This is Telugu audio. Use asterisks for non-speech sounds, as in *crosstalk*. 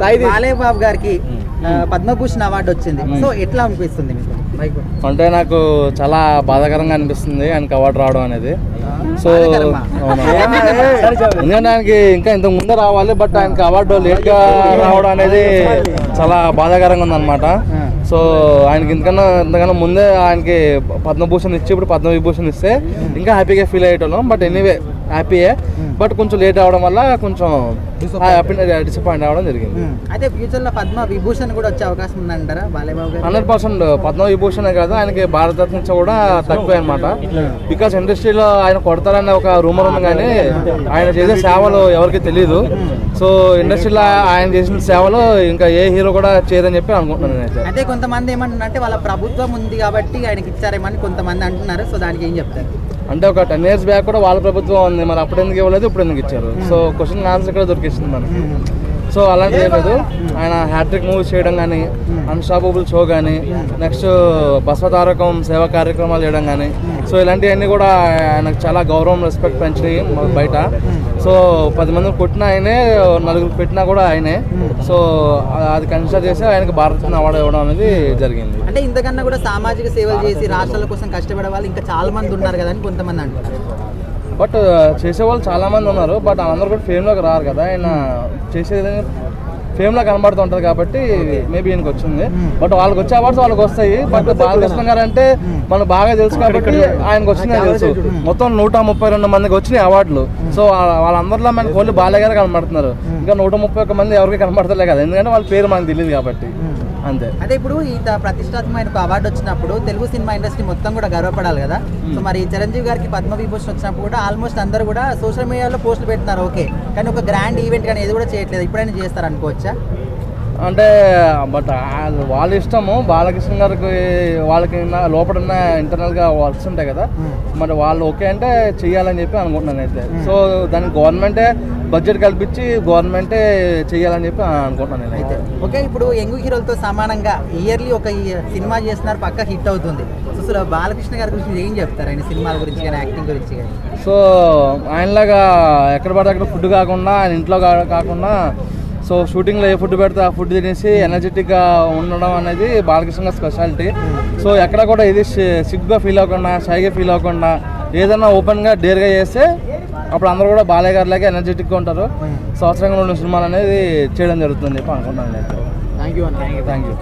బాలయ్య బాబు గారికి పద్మభూషణ్ అవార్డు వచ్చింది. సో ఎట్లా అనిపిస్తుంది మీకు? అంటే నాకు చాలా బాధాకరంగా అనిపిస్తుంది ఆయనకి అవార్డు రావడం అనేది. సో. *laughs* ఎందుకంటే ఆయనకి ఇంకా ఇంతకు ముందే రావాలి బట్ ఆయనకి అవార్డు లేట్గా రావడం అనేది చాలా బాధాకరంగా ఉందన్నమాట. సో ఆయనకి ఇంతకన్నా ఇంతకన్నా ముందే ఆయనకి పద్మభూషణ్ ఇచ్చి ఇప్పుడు పద్మవిభూషణ్ ఇస్తే ఇంకా హ్యాపీగా ఫీల్ అయ్యేటోళ్ళం. బట్ ఎనీవే హ్యాపీయే బట్ కొంచెం లేట్ అవడం వల్ల కొంచెం డిసప్పాయింట్ అవ్వడం జరిగింది. ఉమ్. అయితే ఫ్యూచర్లో పద్మ విభూషణ్ కూడా వచ్చే అవకాశం ఉందంటారా బాలయ్య బాబు గారు? హండ్రెడ్ పర్సెంట్ పద్మవిభూషణే కాదు ఆయనకి భారతరత్న కూడా తక్కువే అనమాట బికాస్ ఇండస్ట్రీలో ఆయన కొడతారన్న ఒక రూమర్ ఉంది కానీ ఆయన చేసే సేవలు ఎవరికి తెలియదు సో ఇండస్ట్రీలో ఆయన చేసిన సేవలు ఇంకా ఏ హీరో కూడా చేయదని చెప్పి అనుకుంటున్నాను నేనైతే. అయితే కొంతమంది ఏమంటున్నారంటే వాళ్ళ ప్రభుత్వం ఉంది కాబట్టి ఆయనకి ఇచ్చారేమని కొంతమంది అంటున్నారు. సో దానికి ఏం చెప్తారు? అంటే ఒక టెన్ ఇయర్స్ బ్యాక్ కూడా వాళ్ళ ప్రభుత్వం ఉంది. మరి అప్పుడు ఎందుకు ఇవ్వలేదు? ఇప్పుడు ఎందుకు ఇచ్చారు? సో క్వశ్చన్ ఆన్సర్ ఇక్కడ దొరికిస్తుంది మనకి. సో అలాంటిది ఏం లేదు. ఆయన హ్యాట్రిక్ మూవీస్ చేయడం కానీ అన్స్టాపబుల్ షో కానీ నెక్స్ట్ బస్వతారకం సేవా కార్యక్రమాలు చేయడం కానీ సో ఇలాంటివన్నీ కూడా ఆయనకు చాలా గౌరవం రెస్పెక్ట్ పెంచినాయి బయట. సో పది మంది కొట్టిన ఆయనే నలుగురు పెట్టినా కూడా ఆయనే. సో అది కన్సిడర్ చేసి ఆయనకి భారతరత్న అవార్డు ఇవ్వడం అనేది జరిగింది. అంటే ఇంతకన్నా కూడా సామాజిక సేవలు చేసి రాష్ట్రాల కోసం కష్టపడే వాళ్ళు ఇంకా చాలా మంది ఉన్నారు కదా అని కొంతమంది అంటున్నారు. బట్ చేసేవాళ్ళు చాలా మంది ఉన్నారు. బట్ అందరూ కూడా ఫేమ్లోకి రారు కదా. ఆయన చేసేది ఫేమ్లో కనబడుతుంటది కాబట్టి మేబీ ఈయనకి వచ్చింది. బట్ వాళ్ళకి వచ్చే అవార్డ్స్ వాళ్ళకి వస్తాయి. బట్ బాలకృష్ణ గారు అంటే మనకు బాగా తెలుసు కాబట్టి ఆయనకు వచ్చినాయి తెలుసు. మొత్తం నూట ముప్పై రెండు మందికి వచ్చినాయి అవార్డులు. సో వాళ్ళ- వాళ్ళందరిలో మనకి ఓన్లీ బాలయ్య గారు కనబడుతున్నారు. ఇంకా నూట ముప్పై ఒక్క మంది ఎవరికి కనబడతలే కదా. ఎందుకంటే వాళ్ళ పేరు మనకు తెలియదు కాబట్టి. అంతే. అంటే ఇప్పుడు ఇంత ప్రతిష్టాత్మకమైన ఒక అవార్డు వచ్చినప్పుడు తెలుగు సినిమా ఇండస్ట్రీ మొత్తం కూడా గర్వపడాలి కదా. సో మరి చిరంజీవి గారికి పద్మ విభూషణ్ వచ్చినప్పుడు కూడా ఆల్మోస్ట్ అందరూ కూడా సోషల్ మీడియాలో పోస్టులు పెడుతున్నారు ఓకే. కానీ ఒక గ్రాండ్ ఈవెంట్ కానీ ఏది కూడా చేయట్లేదు. ఇప్పుడైనా చేస్తారు అనుకోవచ్చా? అంటే బట్ వాళ్ళ ఇష్టము. బాలకృష్ణ గారికి వాళ్ళకి లోపల ఉన్న ఇంటర్నల్గా వర్క్స్ ఉంటాయి కదా. మరి వాళ్ళు ఓకే అంటే చెయ్యాలని చెప్పి అనుకుంటున్నాను అయితే. సో దానికి గవర్నమెంటే బడ్జెట్ కల్పించి గవర్నమెంటే చెయ్యాలని చెప్పి అనుకుంటున్నాను నేను అయితే. ఓకే ఇప్పుడు యంగ్ హీరోలతో సమానంగా ఇయర్లీ ఒక సినిమా చేస్తున్నారు పక్క హిట్ అవుతుంది. అసలు బాలకృష్ణ గారి గురించి ఏం చెప్తారు? ఆయన సినిమాల గురించి కానీ యాక్టింగ్ గురించి కానీ? సో ఆయనలాగా ఎక్కడ పడితే అక్కడ ఫుడ్ కాకుండా ఆయన ఇంట్లో కాకుండా సో షూటింగ్లో ఏ ఫుడ్ పెడితే ఆ ఫుడ్ తినేసి ఎనర్జెటిక్గా ఉండడం అనేది బాలకృష్ణ గారి స్పెషాలిటీ. సో ఎక్కడ కూడా ఇది సిగ్గుగా ఫీల్ అవ్వకుండా షైగా ఫీల్ అవ్వకుండా ఏదైనా ఓపెన్గా డేర్గా చేస్తే అప్పుడు అందరూ కూడా బాలయ్య గారి లాగా ఎనర్జెటిక్గా ఉంటారు. సంవత్సరంగా రెండు సినిమాలు అనేది చేయడం జరుగుతుంది చెప్పి అనుకుంటున్నాను నేను. Thank you thank you